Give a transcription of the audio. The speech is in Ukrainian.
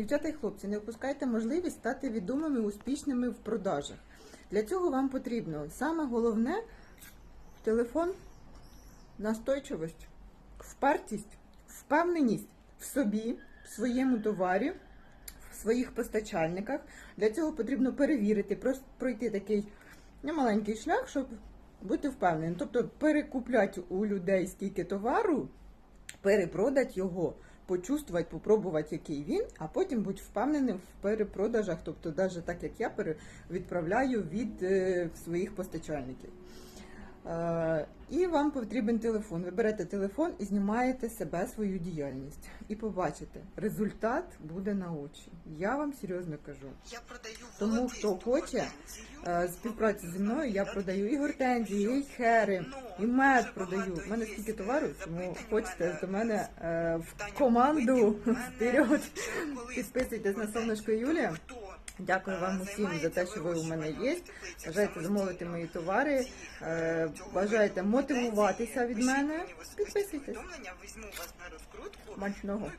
Дівчата і хлопці, не опускайте можливість стати відомими, успішними в продажах. Для цього вам потрібно саме головне телефон, настойчивість, впертість, впевненість в собі, в своєму товарі, в своїх постачальниках. Для цього потрібно перевірити, пройти такий немаленький шлях, щоб бути впевненим. Тобто перекупляти у людей скільки товару, перепродати його, почувствувати, попробувати, який він, а потім бути впевненим в перепродажах. Тобто, навіть так як я відправляю від е, своїх постачальників. Е, І вам потрібен телефон. Ви берете телефон і знімаєте себе свою діяльність. І побачите, результат буде на очі. Я вам серйозно кажу. Я продаю Тому хто хоче співпраці зі мною, я продаю і гортензії, і хери, і мед продаю. У мене стільки товару, тому хочете до мене е, в команду вперед. Підписуйтесь на сонечко Юлія. Дякую вам усім за те, що ви у мене є. Бажаєте замовити мої товари, е, бажаєте мотивуватися від мене. Підписуйтесь. Візьму